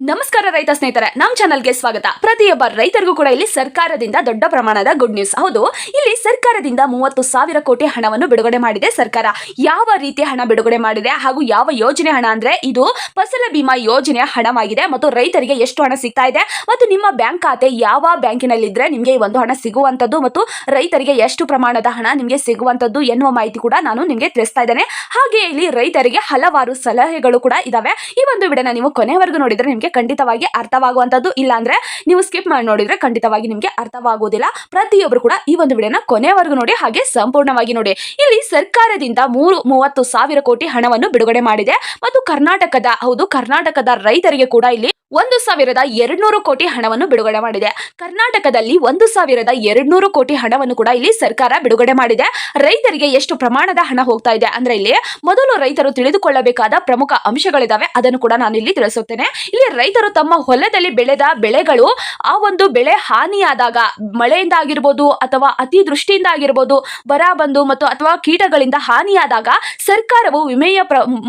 ನಮಸ್ಕಾರ ರೈತ ಸ್ನೇಹಿತರೆ ನಮ್ಮ ಚಾನಲ್ಗೆ ಸ್ವಾಗತ. ಪ್ರತಿಯೊಬ್ಬ ರೈತರಿಗೂ ಕೂಡ ಇಲ್ಲಿ ಸರ್ಕಾರದಿಂದ ದೊಡ್ಡ ಪ್ರಮಾಣದ ಗುಡ್ ನ್ಯೂಸ್ ಹೌದು, ಇಲ್ಲಿ ಸರ್ಕಾರದಿಂದ ಮೂವತ್ತು ಸಾವಿರ ಕೋಟಿ ಹಣವನ್ನು ಬಿಡುಗಡೆ ಮಾಡಿದೆ ಸರ್ಕಾರ. ಯಾವ ರೀತಿ ಹಣ ಬಿಡುಗಡೆ ಮಾಡಿದೆ ಹಾಗೂ ಯಾವ ಯೋಜನೆ ಹಣ ಅಂದ್ರೆ ಇದು ಫಸಲ ಬಿಮಾ ಯೋಜನೆಯ ಹಣವಾಗಿದೆ ಮತ್ತು ರೈತರಿಗೆ ಎಷ್ಟು ಹಣ ಸಿಗ್ತಾ ಇದೆ ಮತ್ತು ನಿಮ್ಮ ಬ್ಯಾಂಕ್ ಖಾತೆ ಯಾವ ಬ್ಯಾಂಕಿನಲ್ಲಿದ್ರೆ ನಿಮಗೆ ಈ ಒಂದು ಹಣ ಸಿಗುವಂತದ್ದು ಮತ್ತು ರೈತರಿಗೆ ಎಷ್ಟು ಪ್ರಮಾಣದ ಹಣ ನಿಮಗೆ ಸಿಗುವಂತದ್ದು ಎನ್ನುವ ಮಾಹಿತಿ ಕೂಡ ನಾನು ನಿಮಗೆ ತಿಳಿಸ್ತಾ ಇದ್ದೇನೆ. ಹಾಗೆ ಇಲ್ಲಿ ರೈತರಿಗೆ ಹಲವಾರು ಸಲಹೆಗಳು ಕೂಡ ಇದಾವೆ. ಈ ಒಂದು ವಿಡಿಯೋನ ನೀವು ಕೊನೆವರೆಗೂ ನೋಡಿದ್ರೆ ನಿಮಗೆ ಖಂಡಿತವಾಗಿ ಅರ್ಥವಾಗುವಂಥದ್ದು. ಇಲ್ಲ ಅಂದ್ರೆ ನೀವು ಸ್ಕಿಪ್ ಮಾಡಿ ನೋಡಿದ್ರೆ ಖಂಡಿತವಾಗಿ ನಿಮಗೆ ಅರ್ಥವಾಗುವುದಿಲ್ಲ. ಪ್ರತಿಯೊಬ್ಬರು ಕೂಡ ಈ ಒಂದು ವಿಡಿಯೋನ ಕೊನೆವರೆಗೂ ನೋಡಿ, ಹಾಗೆ ಸಂಪೂರ್ಣವಾಗಿ ನೋಡಿ. ಇಲ್ಲಿ ಸರ್ಕಾರದಿಂದ ಮೂರು, ಮೂವತ್ತು ಸಾವಿರ ಕೋಟಿ ಹಣವನ್ನು ಬಿಡುಗಡೆ ಮಾಡಿದೆ. ಮತ್ತು ಕರ್ನಾಟಕದ, ಹೌದು, ಕರ್ನಾಟಕದ ರೈತರಿಗೆ ಕೂಡ ಇಲ್ಲಿ ಒಂದು ಸಾವಿರದ ಎರಡ್ನೂರು ಕೋಟಿ ಹಣವನ್ನು ಬಿಡುಗಡೆ ಮಾಡಿದೆ. ಕರ್ನಾಟಕದಲ್ಲಿ ಒಂದು ಸಾವಿರದ ಎರಡ್ನೂರು ಕೋಟಿ ಹಣವನ್ನು ಕೂಡ ಇಲ್ಲಿ ಸರ್ಕಾರ ಬಿಡುಗಡೆ ಮಾಡಿದೆ. ರೈತರಿಗೆ ಎಷ್ಟು ಪ್ರಮಾಣದ ಹಣ ಹೋಗ್ತಾ ಇದೆ ಅಂದ್ರೆ ಇಲ್ಲಿ ಮೊದಲು ರೈತರು ತಿಳಿದುಕೊಳ್ಳಬೇಕಾದ ಪ್ರಮುಖ ಅಂಶಗಳಿದಾವೆ. ಅದನ್ನು ಕೂಡ ನಾನು ಇಲ್ಲಿ ತಿಳಿಸುತ್ತೇನೆ. ಇಲ್ಲಿ ರೈತರು ತಮ್ಮ ಹೊಲದಲ್ಲಿ ಬೆಳೆದ ಬೆಳೆಗಳು ಆ ಒಂದು ಬೆಳೆ ಹಾನಿಯಾದಾಗ ಮಳೆಯಿಂದ ಆಗಿರ್ಬೋದು ಅಥವಾ ಅತಿವೃಷ್ಟಿಯಿಂದ ಆಗಿರ್ಬೋದು ಬರ ಬಂದು ಮತ್ತು ಅಥವಾ ಕೀಟಗಳಿಂದ ಹಾನಿಯಾದಾಗ ಸರ್ಕಾರವು ವಿಮೆಯ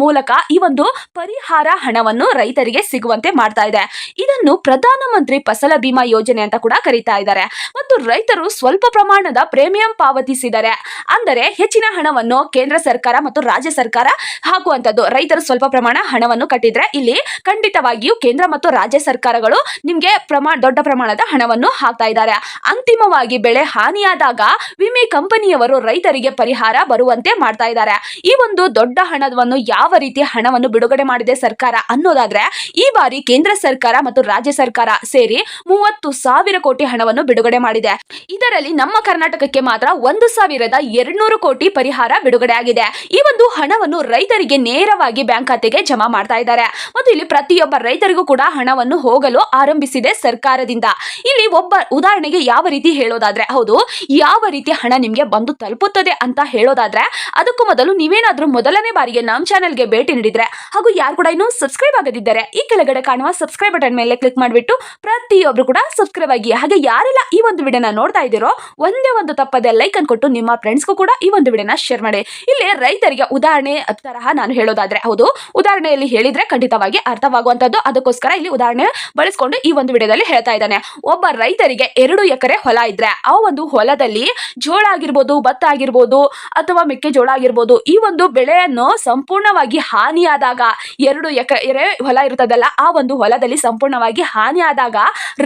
ಮೂಲಕ ಈ ಒಂದು ಪರಿಹಾರ ಹಣವನ್ನು ರೈತರಿಗೆ ಸಿಗುವಂತೆ ಮಾಡ್ತಾ ಇದೆ. ಇದನ್ನು ಪ್ರಧಾನಮಂತ್ರಿ ಫಸಲ ಬಿಮಾ ಯೋಜನೆ ಅಂತ ಕೂಡ ಕರೀತಾ ಇದ್ದಾರೆ. ಮತ್ತು ರೈತರು ಸ್ವಲ್ಪ ಪ್ರಮಾಣದ ಪ್ರೀಮಿಯಂ ಪಾವತಿಸಿದರೆ, ಅಂದರೆ ಹೆಚ್ಚಿನ ಹಣವನ್ನು ಕೇಂದ್ರ ಸರ್ಕಾರ ಮತ್ತು ರಾಜ್ಯ ಸರ್ಕಾರ ಹಾಕುವಂತದ್ದು ರೈತರು ಸ್ವಲ್ಪ ಪ್ರಮಾಣ ಹಣವನ್ನು ಕಟ್ಟಿದ್ರೆ ಇಲ್ಲಿ ಖಂಡಿತವಾಗಿಯೂ ಕೇಂದ್ರ ಮತ್ತು ರಾಜ್ಯ ಸರ್ಕಾರಗಳು ನಿಮಗೆ ಪ್ರಮಾಣ ದೊಡ್ಡ ಪ್ರಮಾಣದ ಹಣವನ್ನು ಹಾಕ್ತಾ ಇದ್ದಾರೆ. ಅಂತಿಮವಾಗಿ ಬೆಳೆ ಹಾನಿಯಾದಾಗ ವಿಮೆ ಕಂಪನಿಯವರು ರೈತರಿಗೆ ಪರಿಹಾರ ಬರುವಂತೆ ಮಾಡ್ತಾ ಇದ್ದಾರೆ. ಈ ಒಂದು ದೊಡ್ಡ ಹಣವನ್ನು ಯಾವ ರೀತಿ ಹಣವನ್ನು ಬಿಡುಗಡೆ ಮಾಡಿದೆ ಸರ್ಕಾರ ಅನ್ನೋದಾದ್ರೆ, ಈ ಬಾರಿ ಕೇಂದ್ರ ಸರ್ಕಾರ ಮತ್ತು ರಾಜ್ಯ ಸರ್ಕಾರ ಸೇರಿ ಮೂವತ್ತು ಸಾವಿರ ಕೋಟಿ ಹಣವನ್ನು ಬಿಡುಗಡೆ ಮಾಡಿದೆ. ಇದರಲ್ಲಿ ನಮ್ಮ ಕರ್ನಾಟಕಕ್ಕೆ ಮಾತ್ರ ಒಂದು ಸಾವಿರದ ಎರಡ್ನೂರು ಕೋಟಿ ಪರಿಹಾರ ಬಿಡುಗಡೆ ಆಗಿದೆ. ಈ ಒಂದು ಹಣವನ್ನು ರೈತರಿಗೆ ನೇರವಾಗಿ ಬ್ಯಾಂಕ್ ಖಾತೆಗೆ ಜಮಾ ಮಾಡ್ತಾ ಇದ್ದಾರೆ. ಮತ್ತು ಇಲ್ಲಿ ಪ್ರತಿಯೊಬ್ಬ ರೈತರಿಗೂ ಕೂಡ ಹಣವನ್ನು ಹೋಗಲು ಆರಂಭಿಸಿದೆ ಸರ್ಕಾರದಿಂದ. ಇಲ್ಲಿ ಒಬ್ಬ ಉದಾಹರಣೆಗೆ ಯಾವ ರೀತಿ ಹೇಳೋದಾದ್ರೆ, ಹೌದು, ಯಾವ ರೀತಿ ಹಣ ನಿಮಗೆ ಬಂದು ತಲುಪುತ್ತದೆ ಅಂತ ಹೇಳೋದಾದ್ರೆ, ಅದಕ್ಕೂ ಮೊದಲು ನೀವೇನಾದ್ರೂ ಮೊದಲನೇ ಬಾರಿಗೆ ನಮ್ಮ ಚಾನೆಲ್ಗೆ ಭೇಟಿ ನೀಡಿದ್ರೆ ಹಾಗೂ ಯಾರು ಕೂಡ ಇನ್ನೂ ಸಬ್ಸ್ಕ್ರೈಬ್ ಆಗದಿದ್ದರೆ ಈ ಕೆಳಗಡೆ ಕಾಣುವ ಸಬ್ಸ್ಕ್ರೈಬ್ ಬಟನ್ ಮೇಲೆ ಕ್ಲಿಕ್ ಮಾಡಿಬಿಟ್ಟು ಪ್ರತಿಯೊಬ್ಬರು ಕೂಡ ಸಬ್ಸ್ಕ್ರೈಬ್ ಆಗಿ, ಹಾಗೆ ಯಾರೆಲ್ಲ ಈ ಒಂದು ವಿಡಿಯೋನ ನೋಡ್ತಾ ಇದ್ದೀರೋ ಒಂದೇ ಒಂದು ತಪ್ಪದೆ ಲೈಕ್ ಅನ್ಕೊಟ್ಟು ನಿಮ್ಮ ಫ್ರೆಂಡ್ಸ್ಗೂ ಕೂಡ ಈ ಒಂದು ವಿಡಿಯೋನ ಶೇರ್ ಮಾಡಿ. ಇಲ್ಲಿ ರೈತರಿಗೆ ಉದಾಹರಣೆ ತರಹ ನಾನು ಹೇಳೋದಾದ್ರೆ, ಹೌದು, ಉದಾಹರಣೆಯಲ್ಲಿ ಹೇಳಿದ್ರೆ ಖಂಡಿತವಾಗಿ ಅರ್ಥವಾಗುವಂತದ್ದು ಅದಕ್ಕೋಸ್ಕರ ಇಲ್ಲಿ ಉದಾಹರಣೆ ಬಳಸ್ಕೊಂಡು ಈ ಒಂದು ವಿಡಿಯೋದಲ್ಲಿ ಹೇಳ್ತಾ ಇದ್ದಾನೆ. ಒಬ್ಬ ರೈತರಿಗೆ ಎರಡು ಎಕರೆ ಹೊಲ ಇದ್ರೆ, ಆ ಒಂದು ಹೊಲದಲ್ಲಿ ಜೋಳ ಆಗಿರ್ಬೋದು, ಭತ್ತ ಆಗಿರ್ಬೋದು, ಅಥವಾ ಮೆಕ್ಕೆಜೋಳ ಆಗಿರ್ಬೋದು, ಈ ಒಂದು ಬೆಳೆಯನ್ನು ಸಂಪೂರ್ಣವಾಗಿ ಹಾನಿಯಾದಾಗ ಎರಡು ಎಕರೆ ಹೊಲ ಇರ್ತದಲ್ಲ, ಆ ಒಂದು ಹೊಲದಲ್ಲಿ ಸಂಪೂರ್ಣವಾಗಿ ಹಾನಿಯಾದಾಗ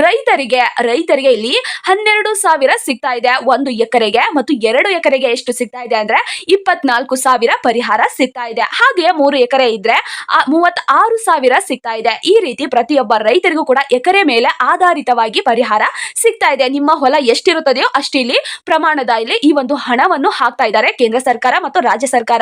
ರೈತರಿಗೆ ರೈತರಿಗೆ ಇಲ್ಲಿ ಹನ್ನೆರಡು ಸಾವಿರ ಸಿಗ್ತಾ ಇದೆ. ಒಂದು ಎಕರೆಗೆ ಮತ್ತು ಎರಡು ಎಕರೆಗೆ ಎಷ್ಟು ಸಿಗ್ತಾ ಇದೆ ಅಂದ್ರೆ ಇಪ್ಪತ್ನಾಲ್ಕು ಸಾವಿರ ಪರಿಹಾರ ಸಿಗ್ತಾ ಇದೆ. ಹಾಗೆ ಮೂರು ಎಕರೆ ಇದ್ರೆ ಮೂವತ್ ಆರು ಸಾವಿರ ಸಿಗ್ತಾ ಇದೆ. ಈ ರೀತಿ ಪ್ರತಿಯೊಬ್ಬ ರೈತರಿಗೂ ಕೂಡ ಎಕರೆ ಮೇಲೆ ಆಧಾರಿತವಾಗಿ ಪರಿಹಾರ ಸಿಗ್ತಾ ಇದೆ. ನಿಮ್ಮ ಹೊಲ ಎಷ್ಟಿರುತ್ತದೆಯೋ ಅಷ್ಟಿಲ್ಲಿ ಪ್ರಮಾಣದ ಇಲ್ಲಿ ಈ ಒಂದು ಹಣವನ್ನು ಹಾಕ್ತಾ ಇದ್ದಾರೆ ಕೇಂದ್ರ ಸರ್ಕಾರ ಮತ್ತು ರಾಜ್ಯ ಸರ್ಕಾರ.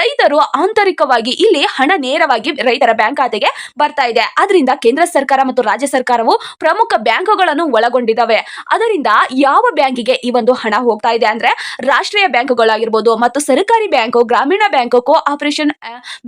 ರೈತರು ಆಂತರಿಕವಾಗಿ ಇಲ್ಲಿ ಹಣ ನೇರವಾಗಿ ರೈತರ ಬ್ಯಾಂಕ್ ಖಾತೆಗೆ ಬರ್ತಾ ಇದೆ. ಅದರಿಂದ ಕೇಂದ್ರ ಸರ್ಕಾರ ಮತ್ತು ರಾಜ್ಯ ಸರ್ಕಾರವು ಪ್ರಮುಖ ಬ್ಯಾಂಕುಗಳನ್ನು ಒಳಗೊಂಡಿದ್ದಾವೆ. ಅದರಿಂದ ಯಾವ ಬ್ಯಾಂಕಿಗೆ ಈ ಒಂದು ಹಣ ಹೋಗ್ತಾ ಇದೆ ಅಂದ್ರೆ ರಾಷ್ಟ್ರೀಯ ಬ್ಯಾಂಕುಗಳಾಗಿರ್ಬೋದು ಮತ್ತು ಸರ್ಕಾರಿ ಬ್ಯಾಂಕು, ಗ್ರಾಮೀಣ ಬ್ಯಾಂಕ್, ಕೋಆಪರೇಷನ್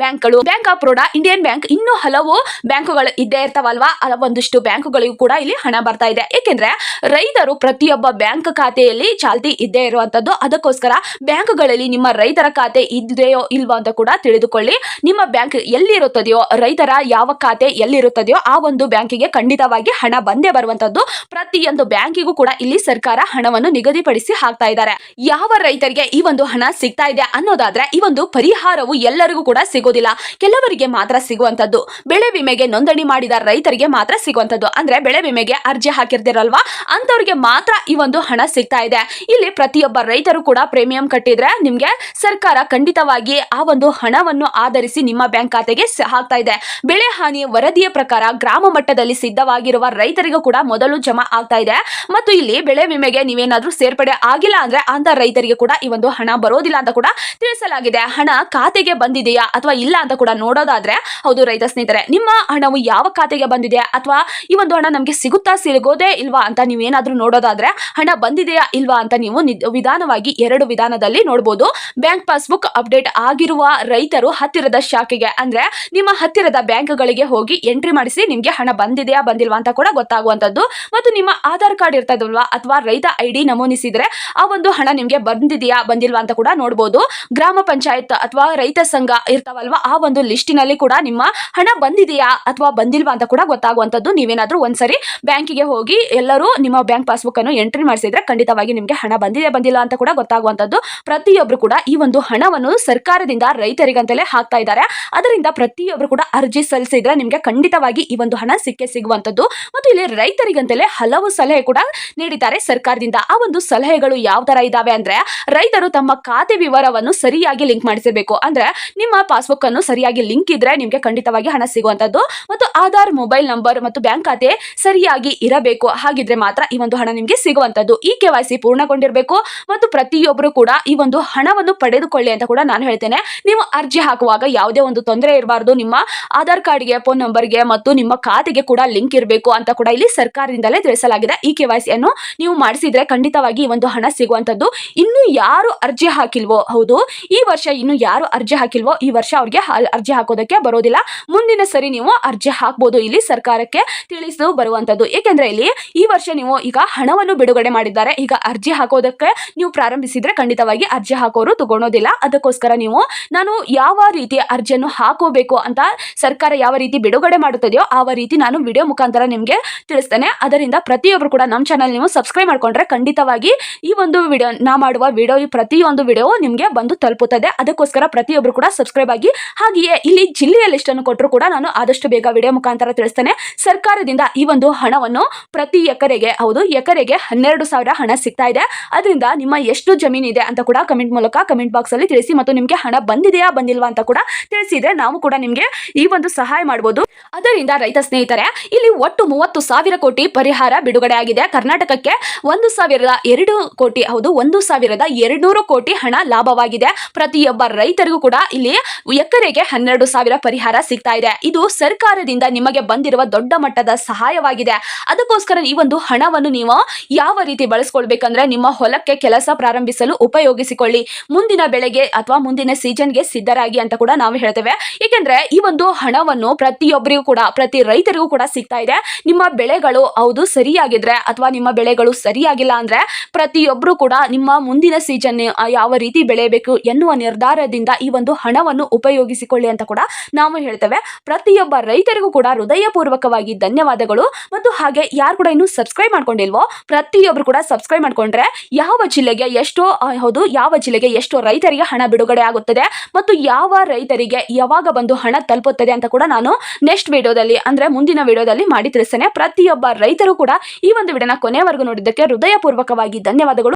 ಬ್ಯಾಂಕ್ಗಳು, bank of Baroda, Indian bank ಇನ್ನೂ ಹಲವು ಬ್ಯಾಂಕುಗಳು ಇದ್ದೇ ಇರ್ತಾವಲ್ವಾ? ಒಂದಿಷ್ಟು ಬ್ಯಾಂಕುಗಳಿಗೂ ಕೂಡ ಇಲ್ಲಿ ಹಣ ಬರ್ತಾ ಇದೆ. ಏಕೆಂದ್ರೆ ರೈತರು ಪ್ರತಿಯೊಬ್ಬ ಬ್ಯಾಂಕ್ ಖಾತೆಯಲ್ಲಿ ಚಾಲ್ತಿ ಇದ್ದೇ ಇರುವಂತದ್ದು. ಅದಕ್ಕೋಸ್ಕರ ಬ್ಯಾಂಕುಗಳಲ್ಲಿ ನಿಮ್ಮ ರೈತರ ಖಾತೆ ಇದೆಯೋ ಇಲ್ವಾ ಅಂತ ಕೂಡ ತಿಳಿದುಕೊಳ್ಳಿ. ನಿಮ್ಮ ಬ್ಯಾಂಕ್ ಎಲ್ಲಿರುತ್ತದೆಯೋ, ರೈತರ ಯಾವ ಖಾತೆ ಎಲ್ಲಿರುತ್ತದೆಯೋ ಆ ಒಂದು ಬ್ಯಾಂಕಿಗೆ ಖಂಡಿತವಾಗಿ ಹಣ ಬಂದೇ ಬರುವಂತದ್ದು ಪ್ರತಿಯೊಂದು ಬ್ಯಾಂಕಿಗೂ ಕೂಡ ಇಲ್ಲಿ ಸರ್ಕಾರ ಹಣವನ್ನು ನಿಗದಿಪಡಿಸಿ ಹಾಕ್ತಾ ಇದ್ದಾರೆ. ಯಾವ ರೈತರಿಗೆ ಈ ಒಂದು ಹಣ ಸಿಗ್ತಾ ಇದೆ ಅನ್ನೋದಾದ್ರೆ ಈ ಒಂದು ಪರಿಹಾರವು ಎಲ್ಲರಿಗೂ ಕೂಡ ಸಿಗೋದಿಲ್ಲ. ಕೆಲವರಿಗೆ ಮಾತ್ರ ಸಿಗುವಂತದ್ದು. ಬೆಳೆ ವಿಮೆಗೆ ನೋಂದಣಿ ಮಾಡಿದ ರೈತರಿಗೆ ಮಾತ್ರ ಸಿಗುವಂತದ್ದು. ಅಂದ್ರೆ ಬೆಳೆ ವಿಮೆಗೆ ಅರ್ಜಿ ಹಾಕಿರ್ತಿರಲ್ವಾ? ಅಂತವ್ರಿಗೆ ಮಾತ್ರ ಈ ಒಂದು ಹಣ ಸಿಗ್ತಾ ಇದೆ. ಇಲ್ಲಿ ಪ್ರತಿಯೊಬ್ಬ ರೈತರು ಕೂಡ ಪ್ರೀಮಿಯಂ ಕಟ್ಟಿದ್ರೆ ನಿಮ್ಗೆ ಸರ್ಕಾರ ಖಂಡಿತವಾಗಿ ಆ ಒಂದು ಹಣವನ್ನು ಆಧರಿಸಿ ನಿಮ್ಮ ಬ್ಯಾಂಕ್ ಖಾತೆಗೆ ಹಾಕ್ತಾ ಇದೆ. ಬೆಳೆ ಹಾನಿ ವರದಿಯ ಪ್ರಕಾರ ಗ್ರಾಮ ಮಟ್ಟದಲ್ಲಿ ಸಿದ್ಧವಾಗಿರುವ ರೈತರಿಗೂ ಕೂಡ ಮೊದಲು ಜಮಾ ಆಗ್ತಾ ಇದೆ. ಮತ್ತು ಇಲ್ಲಿ ಬೆಳೆ ವಿಮೆಗೆ ನೀವೇನಾದ್ರೂ ಸೇರ್ಪಡೆ ಆಗಿಲ್ಲ ಅಂದ್ರೆ ಅಂತ ರೈತರಿಗೆ ಕೂಡ ಈ ಒಂದು ಹಣ ಬರೋದಿಲ್ಲ ಅಂತ ಕೂಡ ತಿಳಿಸಲಾಗಿದೆ. ಹಣ ಖಾತೆಗೆ ಬಂದಿದೆಯಾ ಅಥವಾ ಇಲ್ಲ ಅಂತ ಕೂಡ ನೋಡೋದಾದ್ರೆ ಹೌದು ರೈತ ಸ್ನೇಹಿತರೆ, ನಿಮ್ಮ ಹಣವು ಯಾವ ಖಾತೆಗೆ ಬಂದಿದೆ ಅಥವಾ ಈ ಒಂದು ಹಣ ನಮಗೆ ಸಿಗುತ್ತಾ ಸಿಗೋದೇ ಇಲ್ವಾ ಅಂತ ನೀವೇನಾದ್ರೂ ನೋಡೋದಾದ್ರೆ ಹಣ ಬಂದಿದೆಯಾ ಇಲ್ವಾ ಅಂತ ನೀವು ವಿಧಾನವಾಗಿ ಎರಡು ವಿಧಾನದಲ್ಲಿ ನೋಡಬಹುದು ಬ್ಯಾಂಕ್ ಪಾಸ್ಬುಕ್ ಅಪ್ಡೇಟ್ ಆಗಿರುವ ರೈತರು ಹತ್ತಿರದ ಶಾಖೆಗೆ ಅಂದ್ರೆ ನಿಮ್ಮ ಹತ್ತಿರದ ಬ್ಯಾಂಕ್ಗಳಿಗೆ ಹೋಗಿ ಎಂಟ್ರಿ ಮಾಡಿಸಿ ನಿಮ್ಗೆ ಹಣ ಬಂದಿದೆಯಾ, ಬಂದಿಲ್ವಾ ಅಂತ ಕೂಡ ಗೊತ್ತಾಗುವಂತದ್ದು ಮತ್ತು ನಿಮ್ಮ ಆಧಾರ್ ಕಾರ್ಡ್ ಇರ್ತದಲ್ವಾ ಅಥವಾ ರೈತ ಐ ಡಿ ನಮೂನಿಸಿದ್ರೆ ಆ ಒಂದು ಹಣ ನಿಮಗೆ ಬಂದಿದೆಯಾ, ಬಂದಿಲ್ವಾ ಅಂತ ಕೂಡ ನೋಡ್ಬೋದು. ಗ್ರಾಮ ಪಂಚಾಯತ್ ಅಥವಾ ರೈತ ಸಂಘ ಇರ್ತಾವಲ್ವಾ, ಆ ಒಂದು ಲಿಸ್ಟಿನಲ್ಲಿ ಕೂಡ ನಿಮ್ಮ ಹಣ ಬಂದಿದೆಯಾ ಅಥವಾ ಬಂದಿಲ್ವಾ ಅಂತ ಕೂಡ ಗೊತ್ತಾಗುವಂತದ್ದು ನೀವೇನಾದ್ರೂ ಒಂದ್ಸರಿ ಬ್ಯಾಂಕಿಗೆ ಹೋಗಿ ಎಲ್ಲರೂ ನಿಮ್ಮ ಬ್ಯಾಂಕ್ ಪಾಸ್ಬುಕ್ ಅನ್ನು ಎಂಟ್ರಿ ಮಾಡಿಸಿದ್ರೆ ಖಂಡಿತವಾಗಿ ನಿಮಗೆ ಹಣ ಬಂದಿದೆ ಬಂದಿಲ್ಲ ಅಂತ ಕೂಡ ಗೊತ್ತಾಗುವಂತದ್ದು ಪ್ರತಿಯೊಬ್ರು ಕೂಡ ಈ ಒಂದು ಹಣವನ್ನು ಸರ್ಕಾರದಿಂದ ರೈತರಿಗಂತಲೇ ಹಾಕ್ತಾ ಇದ್ದಾರೆ. ಅದರಿಂದ ಪ್ರತಿಯೊಬ್ರು ಕೂಡ ಅರ್ಜಿ ಸಲ್ಲಿಸಿದ್ರೆ ನಿಮಗೆ ಖಂಡಿತವಾಗಿ ಈ ಒಂದು ಹಣ ಸಿಕ್ಕೇ ಸಿಗುವಂತದ್ದು ಮತ್ತು ಇಲ್ಲಿ ರೈತರಿಗಂತಲೇ ಹಲವು ಸಲಹೆ ಕೂಡ ನೀಡಿದ್ದಾರೆ ಸರ್ಕಾರದಿಂದ. ಆ ಒಂದು ಸಲಹೆಗಳು ಯಾವ ತರ ಇದಾವೆ ಅಂದ್ರೆ, ರೈತರು ತಮ್ಮ ಖಾತೆ ವಿವರವನ್ನು ಸರಿಯಾಗಿ ಲಿಂಕ್ ಮಾಡಿಸಬೇಕು ಅಂದ್ರೆ, ನಿಮ್ಮ ಪಾಸ್ಬುಕ್ ಅನ್ನು ಸರಿಯಾಗಿ ಲಿಂಕ್ ಇದ್ರೆ ನಿಮ್ಗೆ ಖಂಡಿತವಾಗಿ ಹಣ ಸಿಗುವಂತದ್ದು ಮತ್ತು ಆಧಾರ್, ಮೊಬೈಲ್ ನಂಬರ್ ಮತ್ತು ಬ್ಯಾಂಕ್ ಖಾತೆ ಸರಿಯಾಗಿ ಇರಬೇಕು. ಹಾಗಿದ್ರೆ ಮಾತ್ರ ಈ ಒಂದು ಹಣ ನಿಮ್ಗೆ ಸಿಗುವಂತದ್ದು ಈ ಕೆ ಪೂರ್ಣಗೊಂಡಿರಬೇಕು. ಮತ್ತು ಪ್ರತಿಯೊಬ್ಬರು ಕೂಡ ಈ ಒಂದು ಹಣವನ್ನು ಪಡೆದುಕೊಳ್ಳಿ ಅಂತ ಕೂಡ ನಾನು ಹೇಳ್ತೇನೆ. ನೀವು ಅರ್ಜಿ ಹಾಕುವಾಗ ಯಾವುದೇ ಒಂದು ತೊಂದರೆ ಇರಬಾರ್ದು. ನಿಮ್ಮ ಆಧಾರ್ ಕಾರ್ಡ್ಗೆ, ಫೋನ್ ನಂಬರ್ಗೆ ಮತ್ತು ನಿಮ್ಮ ಖಾತೆಗೆ ಕೂಡ ಲಿಂಕ್ ಇರಬೇಕು ಅಂತ ಕೂಡ ಇಲ್ಲಿ ಸರ್ಕಾರದಿಂದಲೇ ತಿಳಿಸಲಾಗಿದೆ. ಈ ಕೆ ವೈ ಸಿಯನ್ನು ನೀವು ಮಾಡಿಸಿದ್ರೆ ಖಂಡಿತವಾಗಿ ಒಂದು ಹಣ ಸಿಗುವಂತದ್ದು ಇನ್ನು ಯಾರು ಅರ್ಜಿ ಹಾಕಿಲ್ವೋ? ಹೌದು. ಈ ವರ್ಷ ಇನ್ನು ಯಾರು ಅರ್ಜಿ ಹಾಕಿಲ್ವೋ? ಈ ವರ್ಷ ಅವ್ರಿಗೆ ಅರ್ಜಿ ಹಾಕೋದಕ್ಕೆ ಬರೋದಿಲ್ಲ. ಮುಂದಿನ ಸರಿ ನೀವು ಅರ್ಜಿ ಹಾಕ್ಬೋದು ಇಲ್ಲಿ ಸರ್ಕಾರಕ್ಕೆ ತಿಳಿಸು ಬರುವಂತದ್ದು ಏಕೆಂದ್ರೆ ಇಲ್ಲಿ ಈ ವರ್ಷ ನೀವು ಈಗ ಹಣವನ್ನು ಬಿಡುಗಡೆ ಮಾಡಿದ್ದಾರೆ. ಈಗ ಅರ್ಜಿ ಹಾಕೋದಕ್ಕೆ ನೀವು ಪ್ರಾರಂಭಿಸಿದ್ರೆ ಖಂಡಿತವಾಗಿ ಅರ್ಜಿ ಹಾಕೋರು ತಗೊಳೋದಿಲ್ಲ. ಅದಕ್ಕೋಸ್ಕರ ನೀವು, ನಾನು ಯಾವ ರೀತಿ ಅರ್ಜಿಯನ್ನು ಹಾಕೋಬೇಕು ಅಂತ ಸರ್ಕಾರ ಯಾವ ರೀತಿ ಬಿಡುಗಡೆ ಮಾಡುತ್ತದೆಯೋ ಆ ರೀತಿ ನಾನು ವಿಡಿಯೋ ಮುಖಾಂತರ ನಿಮಗೆ ತಿಳಿಸ್ತೇನೆ. ಅದರಿಂದ ಪ್ರತಿಯೊಬ್ಬರು ಕೂಡ ನಮ್ಮ ಚಾನಲ್ ನೀವು ಸಬ್ಸ್ಕ್ರೈಬ್ ಮಾಡ್ಕೊಂಡ್ರೆ ಖಂಡಿತವಾಗಿ ಈ ಒಂದು ವಿಡಿಯೋ ನಾ ಮಾಡುವ ವಿಡಿಯೋ ಈ ಪ್ರತಿಯೊಂದು ವಿಡಿಯೋ ನಿಮಗೆ ಬಂದು ತಲುಪುತ್ತದೆ. ಅದಕ್ಕೋಸ್ಕರ ಪ್ರತಿಯೊಬ್ಬರು ಕೂಡ ಸಬ್ಸ್ಕ್ರೈಬ್ ಆಗಿ, ಹಾಗೆಯೇ ಇಲ್ಲಿ ಜಿಲ್ಲೆಯ ಲಿಸ್ಟ್ ಅನ್ನು ಕೊಟ್ಟರು ಕೂಡ ನಾನು ಆದಷ್ಟು ಬೇಗ ವಿಡಿಯೋ ಮುಖಾಂತರ ತಿಳಿಸ್ತೇನೆ. ಸರ್ಕಾರದಿಂದ ಈ ಒಂದು ಹಣವನ್ನು ಪ್ರತಿ ಎಕರೆಗೆ, ಹೌದು, ಎಕರೆಗೆ ಹನ್ನೆರಡು ಸಾವಿರ ಹಣ ಸಿಗ್ತಾ ಇದೆ. ಅದರಿಂದ ನಿಮ್ಮ ಎಷ್ಟು ಜಮೀನಿದೆ ಅಂತ ಕೂಡ ಕಮೆಂಟ್ ಮೂಲಕ ಕಮೆಂಟ್ ಬಾಕ್ಸ್ ಅಲ್ಲಿ ತಿಳಿಸಿ ಮತ್ತು ನಿಮಗೆ ಹಣ ಬಂದಿದೆಯಾ ಬಂದಿಲ್ವಾ ಅಂತ ಕೂಡ ತಿಳಿಸಿದ್ರೆ ನಾವು ಕೂಡ ನಿಮಗೆ ಈ ಒಂದು ಸಹಾಯ ಮಾಡಬಹುದು ಅದರಿಂದ ರೈತ ಸ್ನೇಹಿತರೆ, ಇಲ್ಲಿ ಒಟ್ಟು ಮೂವತ್ತು ಸಾವಿರ ಕೋಟಿ ಪರಿಹಾರ ಬಿಡುಗಡೆ ಆಗಿದೆ. ಕರ್ನಾಟಕಕ್ಕೆ ಒಂದು ಸಾವಿರದ ಎರಡು ಕೋಟಿ, ಹೌದು, ಒಂದು ಸಾವಿರದ ಎರಡ್ನೂರು ಕೋಟಿ ಹಣ ಲಾಭವಾಗಿದೆ. ಪ್ರತಿಯೊಬ್ಬ ರೈತರಿಗೂ ಕೂಡ ಇಲ್ಲಿ ಎಕರೆಗೆ ಹನ್ನೆರಡು ಸಾವಿರ ಪರಿಹಾರ ಸಿಗ್ತಾ ಇದೆ. ಇದು ಸರ್ಕಾರದಿಂದ ನಿಮಗೆ ಬಂದಿರುವ ದೊಡ್ಡ ಮಟ್ಟದ ಸಹಾಯವಾಗಿದೆ. ಅದಕ್ಕೋಸ್ಕರ ಈ ಒಂದು ಹಣವನ್ನು ನೀವು ಯಾವ ರೀತಿ ಬಳಸ್ಕೊಳ್ಬೇಕಂದ್ರೆ ನಿಮ್ಮ ಹೊಲಕ್ಕೆ ಕೆಲಸ ಪ್ರಾರಂಭಿಸಲು ಉಪಯೋಗಿಸಿಕೊಳ್ಳಿ. ಮುಂದಿನ ಬೆಳೆಗೆ ಅಥವಾ ಮುಂದಿನ ಸೀಸನ್ಗೆ ಸಿದ್ಧರಾಗಿ ಅಂತ ಕೂಡ ನಾವು ಹೇಳ್ತೇವೆ. ಏಕೆಂದ್ರೆ ಈ ಒಂದು ಹಣವನ್ನು ಪ್ರತಿಯೊಬ್ಬರಿಗೂ ಕೂಡ ಪ್ರತಿ ರೈತರಿಗೂ ಕೂಡ ಸಿಗ್ತಾ ಇದೆ. ನಿಮ್ಮ ಬೆಳೆಗಳು ಹೌದು ಸರಿಯಾಗಿದ್ರೆ ಅಥವಾ ನಿಮ್ಮ ಬೆಳೆಗಳು ಸರಿಯಾಗಿಲ್ಲ ಅಂದ್ರೆ ಪ್ರತಿಯೊಬ್ಬರು ಕೂಡ ನಿಮ್ಮ ಮುಂದಿನ ಸೀಸನ್ ಯಾವ ರೀತಿ ಬೆಳೆಯಬೇಕು ಎನ್ನುವ ನಿರ್ಧಾರದಿಂದ ಈ ಒಂದು ಹಣವನ್ನು ಉಪಯೋಗಿಸಿಕೊಳ್ಳಿ ಅಂತ ಕೂಡ ನಾವು ಹೇಳ್ತೇವೆ. ಪ್ರತಿಯೊಬ್ಬ ರೈತರಿಗೂ ಕೂಡ ಹೃದಯಪೂರ್ವಕವಾಗಿ ಧನ್ಯವಾದಗಳು. ಮತ್ತು ಹಾಗೆ ಯಾರು ಕೂಡ ಇನ್ನು ಸಬ್ಸ್ಕ್ರೈಬ್ ಮಾಡ್ಕೊಂಡಿಲ್ವೋ ಪ್ರತಿಯೊಬ್ಬರು ಕೂಡ ಸಬ್ಸ್ಕ್ರೈಬ್ ಮಾಡ್ಕೊಂಡ್ರೆ ಯಾವ ಜಿಲ್ಲೆಗೆ ಎಷ್ಟು ಹೌದು, ಯಾವ ಜಿಲ್ಲೆಗೆ ಎಷ್ಟು ರೈತರಿಗೆ ಹಣ ಬಿಡುಗಡೆ ಆಗುತ್ತದೆ. ಮತ್ತು ಯಾವ ರೈತರಿಗೆ ಯಾವಾಗ ಬಂದು ಹಣ ತಲುಪುತ್ತದೆ ಅಂತ ಕೂಡ ನಾನು ನೆಕ್ಸ್ಟ್ ವಿಡಿಯೋದಲ್ಲಿ ಅಂದ್ರೆ ಮುಂದಿನ ವಿಡಿಯೋದಲ್ಲಿ ಮಾಡಿ ತಿಳಿಸ್ತೇನೆ ಪ್ರತಿಯೊಬ್ಬ ರೈತರು ಕೂಡ ಈ ಒಂದು ವಿಡಿಯೋನ ಕೊನೆಯವರೆಗೂ ನೋಡಿದ್ದಕ್ಕೆ ಹೃದಯಪೂರ್ವಕವಾಗಿ ಧನ್ಯವಾದಗಳು.